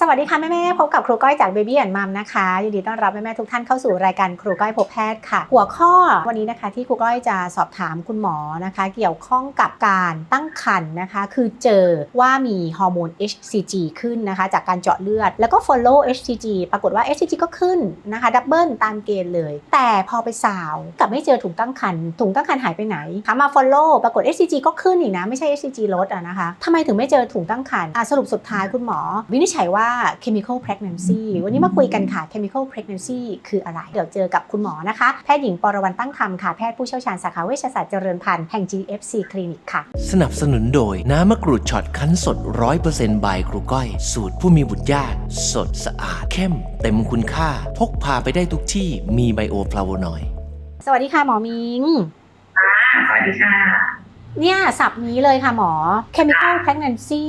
สวัสดีค่ะแม่แม่ๆพบกับครูก้อยจาก Baby and Mom นะคะยินดีต้อนรับแม่แม่ๆทุกท่านเข้าสู่รายการครูก้อยพบแพทย์ค่ะ หัวข้อวันนี้นะคะที่ครูก้อยจะสอบถามคุณหมอนะคะ เกี่ยวข้องกับการตั้งครรภ์นะคะ คือเจอว่ามีฮอร์โมน HCG ขึ้นนะคะ จากการเจาะเลือด แล้วก็ follow HCG ปรากฏว่า HCG ก็ขึ้นนะคะดับเบิลตามเกณฑ์เลย แต่พอไปสาวกลับไม่เจอถุงตั้งครรภ์ถุงตั้งครรภ์หายไปไหนถามา follow ปรากฏ HCG ก็ขึ้นอีกนะไม่ใช่ HCG ลดอะนะคะทำไมถึงไม่เจอถุงตั้งครรภ์สรุปสุดท้ายคุณหมอ วินิจฉัยว่า chemical pregnancy วันนี้มาคุยกันค่ะ chemical pregnancy คืออะไร เดี๋ยวเจอกับคุณหมอนะคะ แพทย์หญิงปรวรรณตั้งธรรมค่ะ แพทย์ผู้เชี่ยวชาญสาขาเวชศาสตร์เจริญพันธุ์แห่ง GFC Clinic ค่ะ สนับสนุนโดยน้ำมะกรูดช็อตคั้นสด 100%บายครูก้อย สูตรผู้มีบุตรยากสดสะอาด เข้ม เต็มคุณค่า พกพาไปได้ทุกที่มีไบโอฟลาโวนอยด์สวัสดีค่ะหมอมิงสวัสดีค่ะ เนี่ยสับนี้เลยค่ะหมอ chemical pregnancy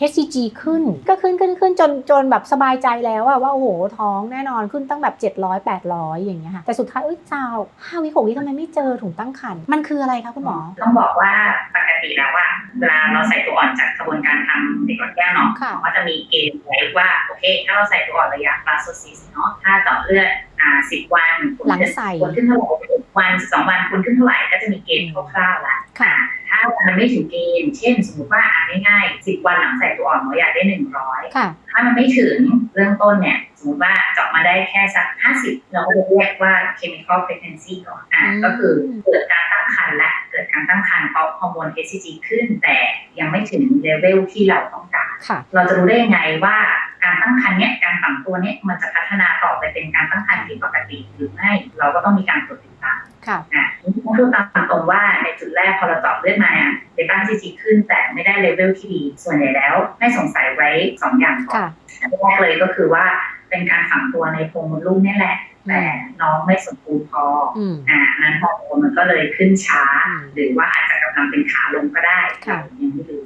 HCG ขึ้น ก็ขึ้นขึ้นขึ้นจนจนแบบสบายใจแล้วอะว่าโอ้โหท้องแน่นอนขึ้นตั้งแบบ 700 800 อย่างเงี้ยค่ะ แต่สุดท้ายเอ้ยเจ้าห้าวิหกวิทำไมไม่เจอถุงตั้งครรภ์มันคืออะไรคะคุณหมอ ต้องบอกว่าปกติแล้วว่าเวลาเราใส่ตัวอ่อนจากกระบวนการทำเด็กหลอดแก้วเนาะค่ะก็จะมีเกณฑ์ไว้ว่าโอเคถ้าเราใส่ตัวอ่อนระยะปลาโซซิสเนาะถ้าเจาะเลือด อ่าสิบวันคุณหลังใส่คุณขึ้นเท่าไหร่หกวันสิบสองวันคุณขึ้นเท่าไหร่ก็จะมีเกณฑ์คร่าวๆละค่ะ ถ้ามันไม่ถึงเกณฑ์เช่น สมมติว่าอ่านง่ายๆสิบวันหลังใส่ตัวอ่อนเราอยากได้หนึ่งร้อยค่ะถ้ามันไม่ถึงเริ่มต้นเนี่ยสมมติว่าเจาะมาได้แค่สัก50เราก็จะเรียกว่า chemical pregnancy ก่อนอะอืมก็คือเกิดการตั้งครรภ์และเกิดการตั้งครรภ์เพราะฮอร์โมน HCG ขึ้นแต่ยังไม่ถึงเลเวลที่เราต้องการค่ะเราจะรู้ได้ยังไงว่า การตั้งครรภ์เนี้ยการฝังตัวเนี้ยมันจะพัฒนาต่อไปเป็นการตั้งครรภ์ที่ปกติหรือไม่เราก็ต้องมีการตรวจติดตามค่ะอะต้องพูดตามตรงว่าในจุดแรกพอเราเจาะเลือดมาเนี่ยเดต้า HCG ขึ้นแต่ไม่ได้เลเวลที่ดี ส่วนใหญ่แล้วให้สงสัยไว้สองอย่างก่อนค่ะอันแรกเลยก็คือว่าเป็นการฝังตัวในโพรงมดลูกนี่แหละแต่น้องไม่สมบูรณ์พออืมอ่านั้นฮอร์โมนมันก็เลยขึ้นช้าอืมหรือว่าอาจจะกำลังเป็นขาลงก็ได้ค่ะยังไม่รู้ครับอัน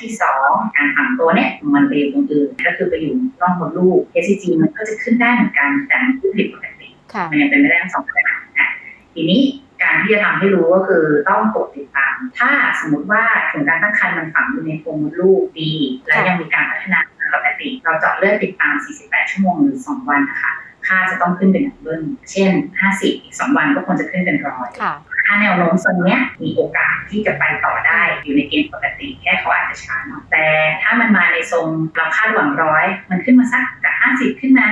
ที่สองการฝังตัวเนี่ยมันไปอยู่ตรงอื่นก็คือไปอยู่ร่องมดลูก HCG มันก็จะขึ้นได้เหมือนกันแต่มันขึ้นผิดปกติค่ะมันยังเป็นไม่ได้ทั้งสองขนาดอะทีนี้การที่จะทำให้รู้ก็คือต้องตรวจติดตาม ถ้าสมมติว่าถุงการตั้งครรภ์มันฝังอยู่ในโพรงมดลูกดี และยังมีการพัฒนาปกติ เราเจาะเลือดติดตาม 48 ชั่วโมงหรือ 2 วันนะคะ ค่าจะต้องขึ้นเป็นดับเบิลเช่น 50 อีก 2 วันก็ควรจะขึ้นเป็นร้อยค่ะ ถ้าแนวโน้มทรงเนี้ยมีโอกาสที่จะไปต่อได้อยู่ในเกณฑ์ปกติแค่เขาอาจจะช้าหน่อยแต่ถ้ามันมาในทรงเราคาดหวังร้อยมันขึ้นมาสักจาก 50 ขึ้นมา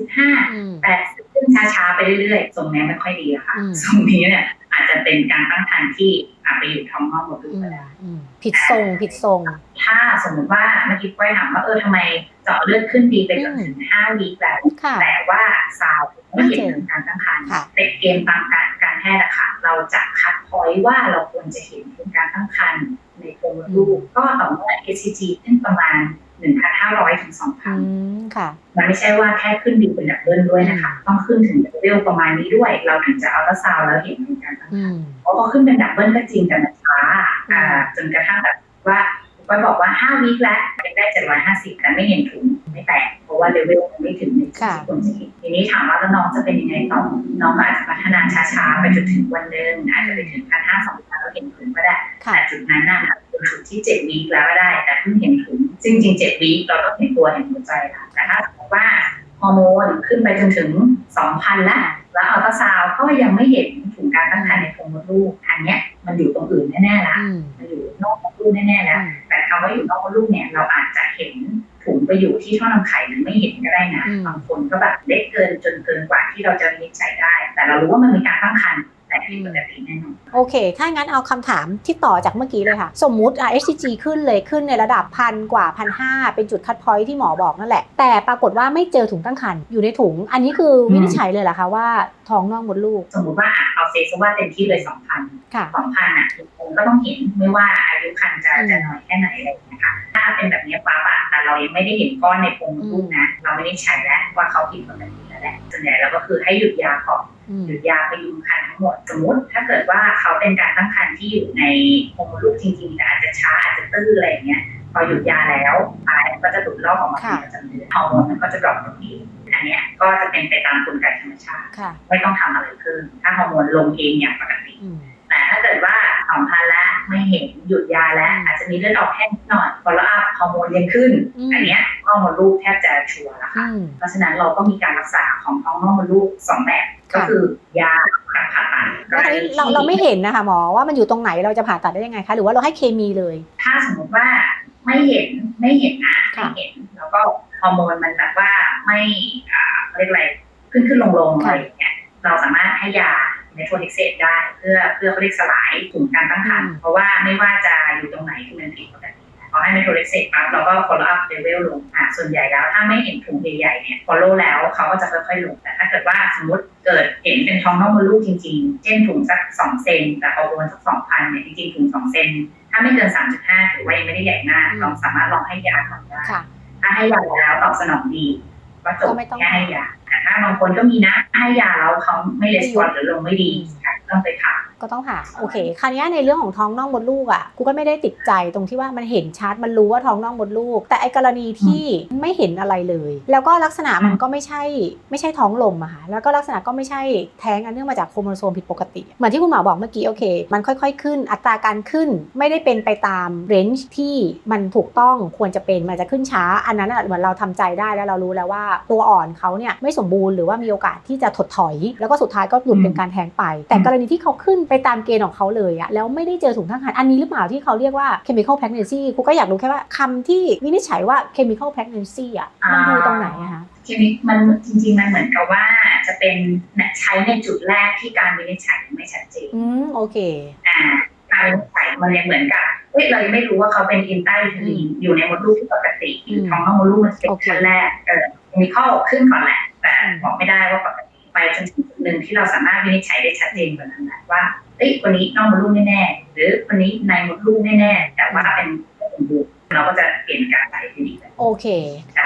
65อืมแต่ขึ้นช้าๆไปเรื่อยๆทรงนี้ไม่ค่อยดีอะค่ะอืมทรงนี้เนี่ย อาจจะเป็นการตั้งครรภ์ที่อาจไปอยู่ท้องนอกมดลูกอืก็มได้อืมผิดทรงผิดทรง ถ้าสมมติว่าเมื่อกี้ก้อยถามว่าเออทำไมเจาะเลือดขึ้นดีไปจนถึง5วีคแล้วค่ะแต่ว่าซาวด์ไม่เห็นถึงการตั้งครรภ์ค่ะเป็นเกณฑ์ตามการการแพทย์อะค่ะเราจะคัดพอยต์ว่าเราควรจะเห็นถึงการตั้งครรภ์ในโครงมดลูกก็ต่อเมื่อ HCG ขึ้นประมาณ1,500ถึงอื2,000มค่ะ มันไม่ใช่ว่าแค่ขึ้นดีเป็นดับเบิลด้วยนะคะ ต้องขึ้นถึงเลเวลประมาณนี้ด้วย เราถึงจะเอาตราซาวด์แล้วเห็น ถึงการตั้งครรภ์อืมเพราะพอขึ้นเป็นดับเบิลก็จริงแต่มันช้าอ่าอืมจนกระทั่งแบบว่าก็บอกว่า5วีคแล้วยังได้750แต่ไม่เห็นถุงไม่แตกเพราะว่าเลเวลมันไม่ถึงในจุดที่ควรจะเห็นทีนี้ถามว่าแล้วน้องจะเป็นยังไงต่อน้องก็อาจจะพัฒนาช้าๆไปจนถึงวันหนึ่งอาจจะไปถึงพันห้าสองพันแล้วเห็นถุงก็ได้ค่ะแต่จุดนั้นน่ะเป็นจุดที่7วีคแล้วก็ได้ แต่เพิ่งเห็นถุงจริงๆ7วีคเราต้องเห็นตัวเห็นหัวใจค่ะแต่ถ้าสมมติว่าฮอร์โมนขึ้นไปจนถึง2,000แล้วแล้วอัลตราซาวด์ก็ยังไม่เห็น แน่ๆแล้ว แต่คำว่าอยู่นอกมดลูกเนี่ยเราอาจจะเห็นถุงไปอยู่ที่ท่อนำไข่หรือไม่เห็นก็ได้นะอืมบางคนก็แบบเล็กเกินจนเกินกว่าที่เราจะวินิจฉัยได้ แต่เรารู้ว่ามันมีการ โอเค ถ้างั้นเอาคำถามที่ต่อจากเมื่อกี้เลยค่ะ สมมุติอะ HCG ขึ้นเลยขึ้นในระดับพันกว่าพันห้าเป็นจุดคัดพอยที่หมอบอกนั่นแหละ แต่ปรากฏว่าไม่เจอถุงตั้งครรภ์อยู่ในถุง อันนี้คือวินิจฉัยเลยเหรอคะว่าท้องนอกมดลูก สมมติว่าอะเอาเซซะว่าเต็มที่เลยสองพันค่ะสองพันอะทุกคนก็ต้องเห็นไม่ว่าอายุคันจะอืมจะน้อยแค่ไหนอะไรอย่างเงี้ยค่ะถ้าเป็นแบบนี้ปั๊บอะแต่เรายังไม่ได้เห็นก้อนในโพรงมดลูกนะ เราไม่ได้ใช้แล้วว่าเขาผิดปกติ แล้วแหละส่วนใหญ่เราก็คือให้หยุดยาก่อนอืมหยุดยาพยุงครรภ์ทั้งหมดสมมติ ถ้าเกิดว่าเขาเป็นการตั้งครรภ์ที่อยู่ในโฮอร์โมนลูกจริงๆแต่อาจจะช้าอาจจะตื้ออะไรอย่างเงี้ยพอหยุดยาแล้วปลายมันก็จะหลุดลอกออกมาเป็นประจำเดือนฮอร์โมนมันก็จะดรอปลงเองอันเนี้ยก็จะเป็นไปตามกลไกธรรมชาติค่ะไม่ต้องทำอะไรเพิ่มถ้าฮอร์โมนลงเองอย่างปกติอืมแต่ถ้าเกิดว่าสองพันแล้ว ไม่เห็นหยุดยาแล้วอืมอาจจะมีเลือดออกแห้งนิดหน่อยพอแล้วฮอร์โมนยังขึ้นอืมอันเนี้ยฮอร์โมนลูกแทบจะชัวร์แล้วค่ะอืมเพราะฉะนั้นเราก็มีการรักษาของท้องนอกมดลูกสองแบบก็ค่ะคือยาการผ่าตัดแล้วคราวนี้เราเราไม่เห็นนะคะหมอว่ามันอยู่ตรงไหนเราจะผ่าตัดได้ยังไงคะหรือว่าเราให้เคมีเลย ถ้าสมมติว่าไม่เห็นไม่เห็นนะค่ะไม่เห็นแล้วก็ฮอร์โมนมันแบบว่าไม่อ่าเขาเรียกอะไรขึ้นขึ้นลงลงอะไรอย่างเงี้ยเราสามารถให้ยา เมโทรเฮกเซตได้ เพื่อเพื่อเขาเรียกสลายกลุ่มการตั้งครรภ์เพราะว่าไม่ว่าจะอยู่ตรงไหนที่มันผิดปกติพอให้เมโทรเฮกเซตปั๊บเราก็ follow up level ลงอะส่วนใหญ่แล้วถ้าไม่เห็นถุงใหญ่ๆเนี่ย follow แล้วเขาก็จะค่อยๆลงแต่ถ้าเกิดว่าสมมติเกิดเห็นเป็นท้องนอกมดลูกจริงๆ เช่นถุงสักสองเซนแต่ฮอร์โมนสักสองพันเนี่ยจริงๆถุงสองเซนถ้าไม่เกินสามจุดห้าถือว่ายังไม่ได้ใหญ่มากอืมลองสามารถลองให้ยาก่อนได้ค่ะถ้าให้ยาแล้วตอบสนองดีก็จบก็ไม่ต้องแค่ให้ยาแต่ถ้า บางคนก็มีนะให้ยาแล้วเขาไม่レスปอนหรือลงไม่ดีค่ะต้องไปผ่า ก็ต้องผ่าโอเคคราวนี้ในเรื่องของท้องน่องมดลูกอะกูก็ไม่ได้ติดใจตรงที่ว่ามันเห็นชัดมันรู้ว่าท้องน่องมดลูก แต่ไอกรณีที่ไม่เห็นอะไรเลย แล้วก็ลักษณะมันก็ไม่ใช่ไม่ใช่ท้องลมอะค่ะแล้วก็ลักษณะก็ไม่ใช่แท้งอันเนื่องมาจากโครโมโซมผิดปกติเหมือนที่คุณหมอบอกเมื่อกี้โอเค มันค่อยๆขึ้นอัตราการขึ้นไม่ได้เป็นไปตามเรนจ์ที่มันถูกต้องควรจะเป็นมันจะขึ้นช้า อันนั้นอะเหมือนเราทำใจได้แล้วเรารู้แล้วว่าตัวอ่อนเขาเนี่ยไม่สมบูรณ์หรือว่ามีโอกาสที่จะถดถอย แล้วก็สุดท้ายก็หลุดเป็นการแท้งไป แต่กรณีที่เขาขึ้นไปตามเกณฑ์ของเขาเลยอะแล้วไม่ได้เจอถุงทั้งครรภ์อันนี้หรือเปล่าที่เขาเรียกว่า chemical pregnancy กูก็อยากรู้แค่ว่าคำที่วินิจฉัยว่า chemical pregnancy อะมันดูตรงไหนอะคะทีนี้มันจริง ๆ มันเหมือนกับว่าจะเป็นใช้ในจุดแรกที่การวินิจฉัยไม่ชัดเจนอืมโอเคอ่าการวินิจฉัยมันยังเหมือนกับเฮ้ยเรายังไม่รู้ว่าเขาเป็นอินไตทรีอยู่ในมดลูกที่ปกติอยู่ท้องนอกมดลูกมันเป็นโอเคชั้นแรกเออมีข้อขึ้นก่อนแหละแต่อืมบอกไม่ได้ว่าปกติ ไปจนถึงจุดหนึ่งที่เราสามารถวินิจฉัยได้ชัดเจนกว่านั้นแหละว่าเอ้ยคนนี้นอกมดลูกแน่ๆหรือคนนี้ในมดลูกแน่ๆแต่ว่าเป็นเราก็จะเปลี่ยนการไปที่ดีเลยโอเค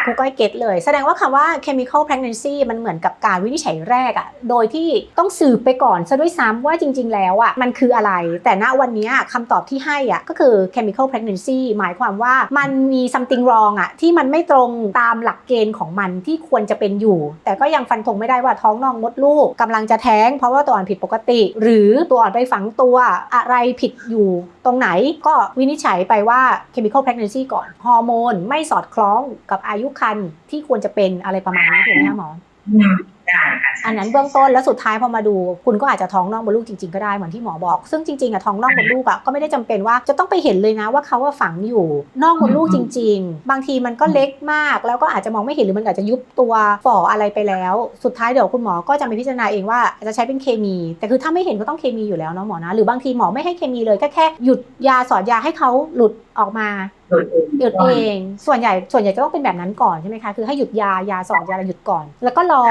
ครูก้อยเก็ตเลย แสดงว่าคำว่า chemical pregnancy มันเหมือนกับการวินิจฉัยแรกอะโดยที่ต้องสืบไปก่อนซะด้วยซ้ำว่าจริง ๆ แล้วอะมันคืออะไร แต่ณวันนี้คำตอบที่ให้อะก็คือ chemical pregnancy หมายความว่ามันมี something wrong อะที่มันไม่ตรงตามหลักเกณฑ์ของมันที่ควรจะเป็นอยู่ แต่ก็ยังฟันธงไม่ได้ว่าท้องน่องมดลูกกำลังจะแท้ง เพราะว่าตัวอ่อนผิดปกติ หรือตัวอ่อนไปฝังตัวอะไรผิดอยู่ตรงไหนก็วินิจฉัยไปว่า chemical pregnancy ก่อนฮอร์โมนไม่สอดคล้องกับอายุครรภ์ที่ควรจะเป็นอะไรประมาณนี้ถูกไหมคะหมออืมได้ค่ะใช่อันนั้นเบื้องต้นแล้วสุดท้ายพอมาดู คุณก็อาจจะท้องน่องมดลูกจริงๆก็ได้เหมือนที่หมอบอก ซึ่งจริงๆอะท้องน่องมดลูกอะก็ไม่ได้จำเป็นว่าจะต้องไปเห็นเลยนะว่าเขาว่าฝังอยู่น่องมดลูกจริง ๆ บางทีมันก็เล็กมาก แล้วก็อาจจะมองไม่เห็นหรือมันอาจจะยุบตัวฝ่ออะไรไปแล้ว สุดท้ายเดี๋ยวคุณหมอก็จะไปพิจารณาเองว่าจะใช้เป็นเคมี แต่คือถ้าไม่เห็นก็ต้องเคมีอยู่แล้วเนาะหมอนะหรือบางทีหมอไม่ให้เคมีเลยแค่แค่หยุดยาสอดยาให้เขาหลุดออกมา โดยเองหยุดเองส่วนใหญ่ส่วนใหญ่จะต้องเป็นแบบนั้นก่อนใช่ไหมคะคือให้หยุดยายาสอนยาอะไรหยุดก่อน แล้วก็รอ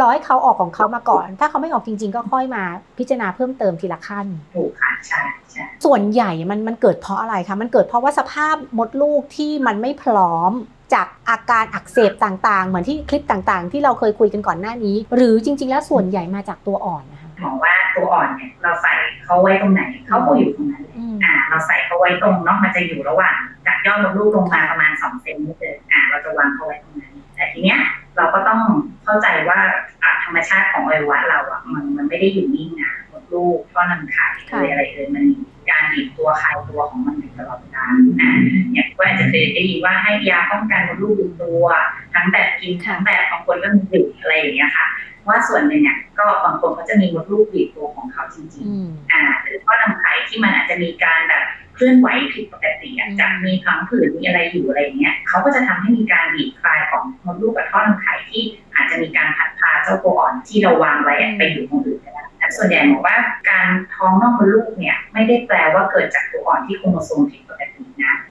รอให้เขาออกของเขามาก่อน ถ้าเขาไม่ออกจริง ๆ ก็ค่อยมาพิจารณาเพิ่มเติมทีละขั้นถูกค่ะใช่ใช่ส่วนใหญ่มันมันเกิดเพราะอะไรคะมันเกิดเพราะว่าสภาพมดลูกที่มันไม่พร้อมจากอาการอักเสบต่างๆ เหมือนที่คลิปต่างๆ ที่เราเคยคุยกันก่อนหน้านี้ หรือจริง ๆ แล้วส่วนใหญ่มาจากตัวอ่อนนะคะมองว่าตัวอ่อนเนี่ยเราใส่เขาไว้ตรงไหนเขาก็อยู่ตรงนั้นเลยอืมอ่า เราใส่เขาไว้ตรงเนาะมันจะอยู่ระหว่างจากย อดมดลูกลงมาประมาณ2เซนไม่เกินอ่าเราจะวางเขาไว้ตรงนั้นแต่ทีเนี้ยเราก็ต้องเข้าใจว่าอ่าธรรมชาติของอวัยวะเราอะมันมันไม่ได้อยู่นิ่งนะมดลูกท่อนำไข่เลยอะไรเอ่ยมันมีการบีบตัวคลายตัวของมันอยู่ตลอดเวลาอ่าอย่างก็อาจจะเคยได้ยินว่าให้ยาป้องกันมดลูกบีบตัว ทั้งแบบกินทั้งแบบบางคนก็มีดื่มอะไรอย่างเงี้ยค่ะ ว่าส่วนหนึ่งเนี่ยก็บางคนเขาจะมีมดลูกบีบตัวของเขาจริงอืมๆอ่าหรือท่อนำไข่ที่มันอาจจะมีการแบบเคลื่อนไหวผิดปกติอะอืมจากมีพังผืดมีอะไรอยู่อะไรอย่างเงี้ยเขาก็จะทำให้มีการบีบคลายของมดลูกกับท่อนำไข่ที่อาจจะมีการผัดพาเจ้าตัวอ่อนที่เราวางไว้อะไปอยู่ตรงอื่นก็ได้แต่ส่วนใหญ่บอกว่าการท้องนอกมดลูกเนี่ยไม่ได้แปลว่าเกิดจากตัวอ่อนที่โครโมโซมผิดปกตินะ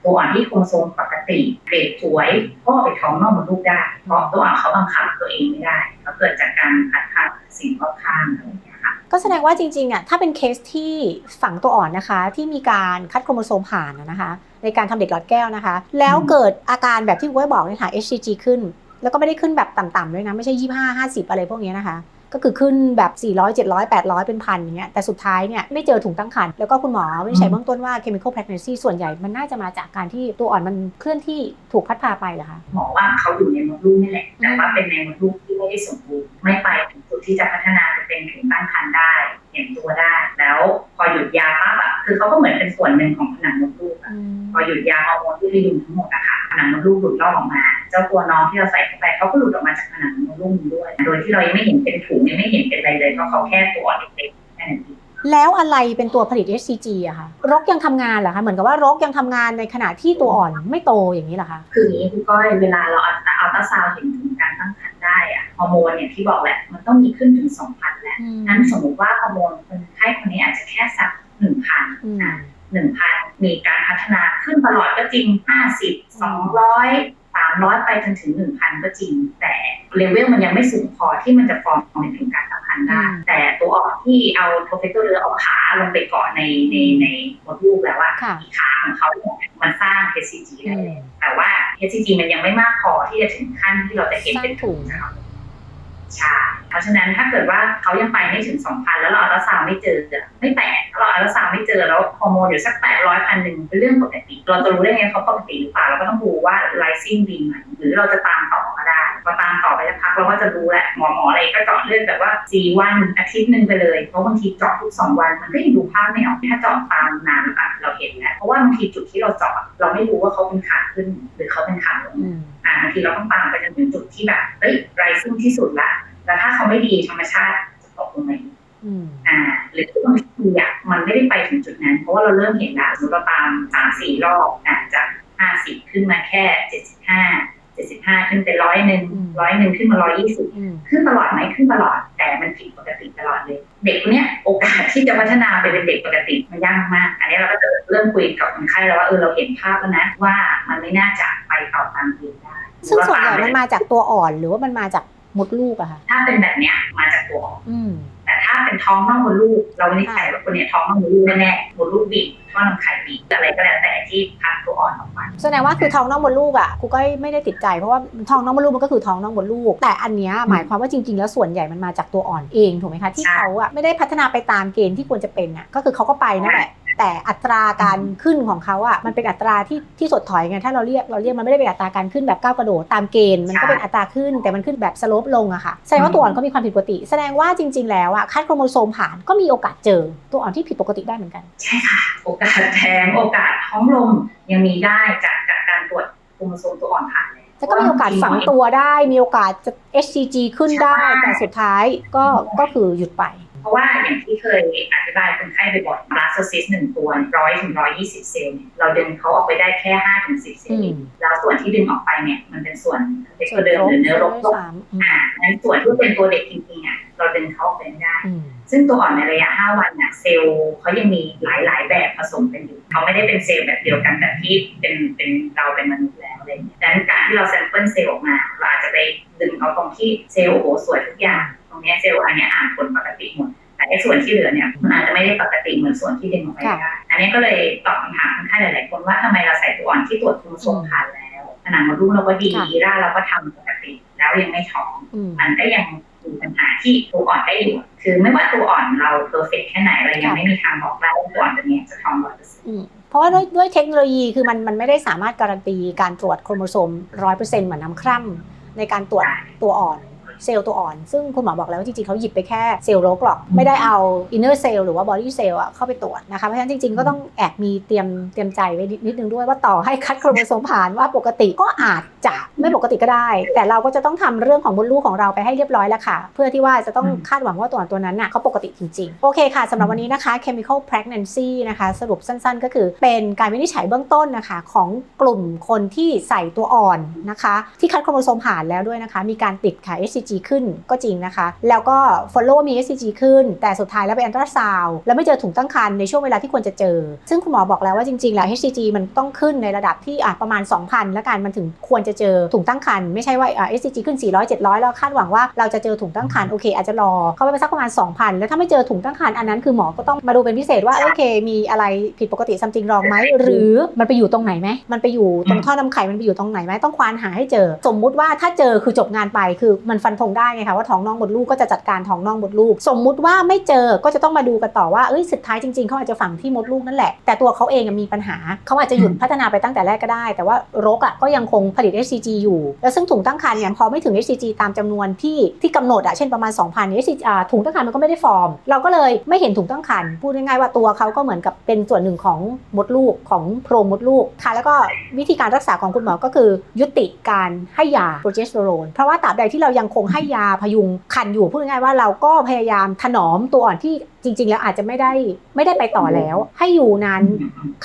ตัวอ่อนที่โครโมโซมปกติเด็กสวยก็ไปท้องนอกมดลูกได้เพราะตัวอ่อนเขาบังคับตัวเองไม่ได้เขาเกิดจากการผัดพาสิ่งรอบข้างอะไรอย่างเงี้ยค่ะก็แสดงว่าจริงๆอะถ้าเป็นเคสที่ฝังตัวอ่อนนะคะ ที่มีการคัดโครโมโซมผ่านนะคะ ในการทำเด็กหลอดแก้วนะคะ แล้วเกิดอาการแบบที่คุณไว้บอกเนี่ยค่ะ HCG ขึ้น แล้วก็ไม่ได้ขึ้นแบบต่ำๆด้วยนะไม่ใช่ 25 50 อะไรพวกนี้นะคะ ก็คือขึ้นแบบ 400 700 800 เป็นพันอย่างเงี้ยแต่สุดท้ายเนี่ยไม่เจอถุงตั้งครรภ์แล้วก็คุณหมอวินิจฉัยเบื้องต้นว่า chemical pregnancy ส่วนใหญ่มันน่าจะมาจากการที่ตัวอ่อนมันเคลื่อนที่ถูกพัดพาไปเหรอคะหมอว่าเขาอยู่ในมดลูกนี่แหละแต่ว่าเป็นในมดลูกที่ไม่ได้สมบูรณ์ไม่ไปถึงจุดที่จะพัฒนาไปเป็นถุงตั้งครรภ์ได้เห็นตัวได้ แล้วพอหยุดยาปั๊บอะคือเขาก็เหมือนเป็นส่วนหนึ่งของผนังมดลูกอะพอหยุดยาฮอร์โมนที่รีดูทั้งหมดอะค่ะผนังมดลูกหลุดลอกออกมา เจ้าตัวน้องที่เราใส่เข้าไปเขาก็หลุดออกมาจากผนัง มดลูกนี้ด้วย โดยที่เรายังไม่เห็นเป็นถุงยังไม่เห็นเป็นอะไรเลยเพราะเขาแค่ตัวอ่อนเล็กๆแค่นั้นเองแล้วอะไรเป็นตัวผลิต HCG อะคะรกยังทำงานเหรอคะ เหมือนกับว่ารกยังทำงานในขณะที่ตัวอ่อนไม่โตอย่างนี้เหรอคะ คืออย่างนี้คุณก้อยเวลาเราอัลตราอัลตราซาวด์เห็นถึงการตั้งครรภ์ได้อะฮอร์โมนเนี่ยที่บอกแหละ มันต้องมีขึ้นถึงสองพันแหละนั้นสมมติว่าฮอร์โมนคนไข้คนนี้อาจจะแค่สักหนึ่งพันอืมอะหนึ่งพันมีการพัฒนาขึ้นตลอดก็จริงห้าสิบสองร้อย สามร้อยไปจนถึงหนึ่งพันก็จริง แต่เลเวลมันยังไม่สูงพอที่มันจะฟอร์มเป็นถึงการตั้งครรภ์ได้อืมแต่ตัวอ่อนที่เอาโปรเฟกเตอร์หรือเอาขาลงไปเกาะในในในมดลูกแล้วอะค่ะอีกขาของเขาเนี่ยมันสร้าง HCG ได้แล้วแต่ว่า HCG มันยังไม่มากพอที่จะถึงขั้นที่เราจะเห็นเป็นถุงนะครับ ใช่เพราะฉะนั้นถ้าเกิดว่าเขายังไปไม่ถึง 2,000 แล้วเราอัลตราซาวด์ไม่เจอไม่แปลกถ้าเราอัลตราซาวด์ไม่เจอแล้วฮอร์โมนอยู่สัก800พันหนึ่งเป็นเรื่องปกติ เราจะรู้ได้ไงเขาปกติหรือเปล่าเราก็ต้องดูว่าไลซิ่งดีไหมหรือเราจะตามต่อก็ได้พอตามต่อไปสักพักเราก็จะรู้แหละหมอหมออะไรก็เจาะเลือดแบบว่า4วันอาทิตย์หนึ่งไปเลยเพราะบางทีเจาะทุกสองวันมันก็ยังดูภาพไม่ออกถ้าเจาะตามนานอะเราเห็นแล้วเพราะว่าบางทีจุดที่เราเจาะเราไม่รู้ว่าเขาเป็นขาขึ้นหรือเขาเป็นขาลง บางทีเราต้องตามไปจนถึงจุดที่แบบเอ้ยไรซึ่งที่สุดละแล้วถ้าเขาไม่ดีธรรมชาติจะตกลงมาอีกอืมอ่าหรือบางทีอะมันไม่ได้ไปถึงจุดนั้น เพราะว่าเราเริ่มเห็นละสมมติเราตามสามสี่รอบอะจากห้าสิบขึ้นมาแค่เจ็ดสิบห้าเจ็ดสิบห้าขึ้นเป็นร้อยหนึ่งร้อยหนึ่งขึ้นมาร้อยยี่สิบอืมขึ้นตลอดไหมขึ้นตลอด แต่มันผิดปกติตลอดเลย เด็กคนเนี้ยโอกาสที่จะพัฒนาไปเป็นเด็กปกติมันยากมาก อันนี้เราก็จะเริ่มคุยกับคนไข้แล้วว่าเออเราเห็นภาพแล้วนะว่ามันไม่น่าจะไปต่อตามเกณฑ์ได้ ซึ่งส่วนใหญ่มันมาจากตัวอ่อนหรือว่ามันมาจากมดลูกอะคะถ้าเป็นแบบเนี้ยมาจากตัวอ่อนอืมแต่ถ้าเป็นท้องนอกมดลูก เราวินิจฉัยว่าคนเนี้ยท้องนอกมดลูกแน่ๆมดลูกบีบท่อนำไข่บีบอะไรก็แล้วแต่ที่พักตัวอ่อนออกมาแสดงว่าคือท้องน้องมดลูกอะครูก็ไม่ได้ติดใจเพราะว่าท้องน้องมดลูกมันก็คือท้องน้องมดลูก แต่อันเนี้ยหมายความว่าจริง ๆ แล้วส่วนใหญ่มันมาจากตัวอ่อนเองถูกไหมคะที่ใช่เขาอะไม่ได้พัฒนาไปตามเกณฑ์ที่ควรจะเป็นอะก็คือเขาก็ไปนั่นแหละ แต่อัตราการขึ้นของเขาอะมันเป็นอัตราที่ที่สดถอยไงถ้าเราเรียกเราเรียกมันไม่ได้เป็นอัตราการขึ้นแบบก้าวกระโดดตามเกณฑ์มันก็เป็นอัตราขึ้นแต่มันขึ้นแบบสโลปลงอะค่ะแสดงว่าตัวอ่อนก็มีความผิดปกติ แสดงว่าจริง ๆ แล้วอะคัดโครโมโซมผ่านก็มีโอกาสเจอตัวอ่อนที่ผิดปกติได้เหมือนกัน ใช่ค่ะ โอกาสแท้งโอกาสท้องลมยังมีได้จากจากการตรวจโครโมโซมตัวอ่อนผ่านแล้วแต่ก็มีโอกาสฝังตัวได้ มีโอกาสจะ HCG ขึ้นได้ใช่แต่สุดท้ายก็ก็คือหยุดไปเพ ราะว่าอย่างที่เคยอธิบายคนไข้บ่อยๆบลาสโซซิสหนึ่งตัวร้อยถึงร้อยยี่สิบเซลล์เนี่ยเราดึงเขาออกไปได้แค่ห้าถึงสิบเซลล์เองอืมแล้วส่วนที่ดึงออกไปเนี่ยมันเป็นส่วนเด็กตัวเดิมหรือเนื้อรกด้วยซ้ำอืมอ่างั้นส่วนที่เป็นตัวเด็กจริงๆอะเราดึงเขาออกไปไม่ได้อืมซึ่งตัวอ่อนในระยะ5วันเนี่ยเซลล์เขายังมีหลายๆแบบผสมกันอยู่เขาไม่ได้เป็นเซลล์แบบเดียวกันแบบที่เป็นเป็นเราเป็นมนุษย์แล้วอะไรอย่างเงี้ยดังนั้นการที่เราแซมเปิลเซลล์ออกมาเราอาจจะไปดึงเอาตรงที่เซลล์โอ้โหสวยทุกอย่างต รงเนี้ยเซลล์อันเนี้ยอ่านผลปกติหมดแต่ไอ้ส่วนที่เหลือเนี่ยมันอาจจะไม่ได้ปกติเหมือนส่วนที่ดึงออกไปได้อันนี้ก็เลยตอบคำถามคนไข้หลายๆคนว่าทำไมเราใส่ตัวอ่อนที่ตรวจโครโมโซมผ่านแล้วผนังมดลูกเราก็ดีร่าเราก็ทำปกติ แล้วยังไม่ท้องอืมมันก็ยังมีปัญหาที่ตัวอ่อนได้อยู่ คือไม่ว่าตัวอ่อนเราเพอร์เฟกแค่ไหนเรายังค่ะไม่มีทางบอกได้ว่าตัวอ่อนตัวเนี้ยจะท้องร้อยเปอร์เซ็นต์อืมเพราะว่าด้วยด้วยเทคโนโลยีคือมันมันไม่ได้สามารถการันตีการตรวจโครโมโซมร้อยเปอร์เซ็นต์เหมือนน้ำคร่ำในการตรวจตัวอ่อน เซลล์ตัวอ่อน ซึ่งคุณหมอบอกแล้วว่าจริงๆเขาหยิบไปแค่เซลล์โรคหรอก ไม่ได้เอาอินเนอร์เซลล์หรือว่าบอดี้เซลล์เข้าไปตรวจนะคะ เพราะฉะนั้นจริงๆ ก็ต้องแอบมีเตรียมเตรียมใจไว้นิดนึงด้วยว่าต่อให้คัดโครโมโซมผ่านว่าปกติก็อาจจะไม่ปกติก็ได้ แต่เราก็จะต้องทำเรื่องของมดลูกของเราไปให้เรียบร้อยแล้วค่ะ เพื่อที่ว่าจะต้องคาดหวังว่าตัวอ่อนตัวนั้นน่ะเขาปกติจริงๆ โอเคค่ะสำหรับวันนี้นะคะ chemical pregnancy นะคะ สรุปสั้นๆ ก็คือเป็นการวินิจฉัยเบื้องต้นนะคะของกลุ่มคนที่ใส่ตัวอ่อนนะคะ ที่คัดโครโมโซมผ่านแล้วด้วยนะคะ มีการติดค่ะ HCG HCG ขึ้นก็จริงนะคะ แล้วก็ follow มี HCG ขึ้น แต่สุดท้ายแล้วไปอันตราซาวแล้วไม่เจอถุงตั้งครรภ์ในช่วงเวลาที่ควรจะเจอ ซึ่งคุณหมอบอกแล้วว่าจริงๆ แล้ว HCG มันต้องขึ้นในระดับที่อะประมาณ 2,000 แล้วกันมันถึงควรจะเจอถุงตั้งครรภ์ไม่ใช่ว่าอะ HCG ขึ้น 400 700 แล้วคาดหวังว่าเราจะเจอถุงตั้งครรภ์โอเคอาจจะรอเข้าไปสักประมาณ 2,000 แล้วถ้าไม่เจอถุงตั้งครรภ์อันนั้นคือหมอก็ต้องมาดูเป็นพิเศษว่าโอเค มีอะไรผิดปกติ something wrong ไหมหรือมันไปอยู่ตรงไหนไหมมันไปอยู่ตรงท่อนำไข่มันไปอยู่ตรงไหนไหมต้องควานหาให้เจอ สมมุติว่าถ้าเจอคือจบงานไปคือมันฟันธงได้ไงคะว่าท้องน่องมดลูกก็จะจัดการท้องน่องมดลูก สมมุติว่าไม่เจอก็จะต้องมาดูกันต่อว่าเอ้ยสุดท้ายจริงๆเขาอาจจะฝังที่มดลูกนั่นแหละ แต่ตัวเขาเองอะมีปัญหาเขาอาจจะหยุดพัฒนาไปตั้งแต่แรกก็ได้ แต่ว่ารกอะก็ยังคงผลิต HCG อยู่ แล้วซึ่งถุงตั้งครรภ์เนี่ยพอไม่ถึง HCG ตามจำนวนที่ที่กำหนดอะเช่นประมาณ 2,000 HCG อ่าถุงตั้งครรภ์มันก็ไม่ได้ฟอร์ม เราก็เลยไม่เห็นถุงตั้งครรภ์พูดง่ายๆว่าตัวเขาก็เหมือนกับเป็นส่วนหนึ่งของมดลูกของโพรงมดลูกค่ะแล้วก็วิธีการรักษาของคุณหมอก็คือยุติการให้ยาโปรเจสเตอโรนเพราะว่าตราบใดที่เรายังคงให้ยาพยุงคันอยู่พูดง่ายๆว่าเราก็พยายามถนอมตัวอ่อนที่ ริง ๆ แล้วอาจจะไม่ได้ไม่ได้ไปต่อแล้ว ให้อยู่นาน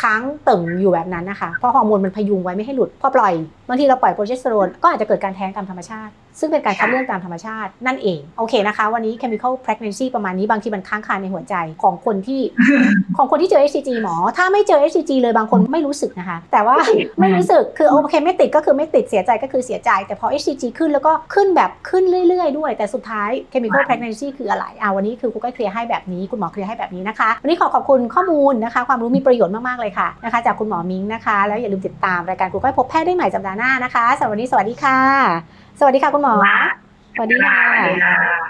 ค้างตึงอยู่แบบนั้นนะคะ เพราะฮอร์โมนมันพยุงไว้ไม่ให้หลุดพอปล่อยบางทีเราปล่อยโปรเจสเตอโรนก็อาจจะเกิดการแท้งตามธรรมชาติ ซึ่งเป็นการคัดเลือกตามธรรมชาตินั่นเอง โอเคนะคะ วันนี้ chemical pregnancy ประมาณนี้บางทีมันค้างคาในหัวใจของคนที่ ของคนที่เจอ HCG หมอ ถ้าไม่เจอ HCG เลยบางคนไม่รู้สึกนะคะ แต่ว่าไม่รู้สึกคือโอเคไม่ติดก็คือไม่ติดเสียใจก็คือเสียใจ แต่พอ HCG ขึ้นแล้วก็ขึ้นแบบขึ้นเรื่อย ๆ ด้วย แต่สุดท้าย chemical pregnancy คืออะไรอ่าวันนี้คือครูก็เคลียร์ให้แบบนี้คุณหมอเคลียร์ให้แบบนี้นะคะวันนี้ขอขอบคุณข้อมูลนะคะ ความรู้มีประโยชน์มากๆเลยค่ะนะคะ จากคุณหมอมิ้งนะคะ แล้วอย่าลืมติดตามรายการครูก้อยพบแพทย์ได้ใหม่สัปดาห์หน้านะคะสำหรับวันนี้สวัสดีค่ะ สวัสดีค่ะคุณหมอสวัสดีค่ะสวัสดีค่ะ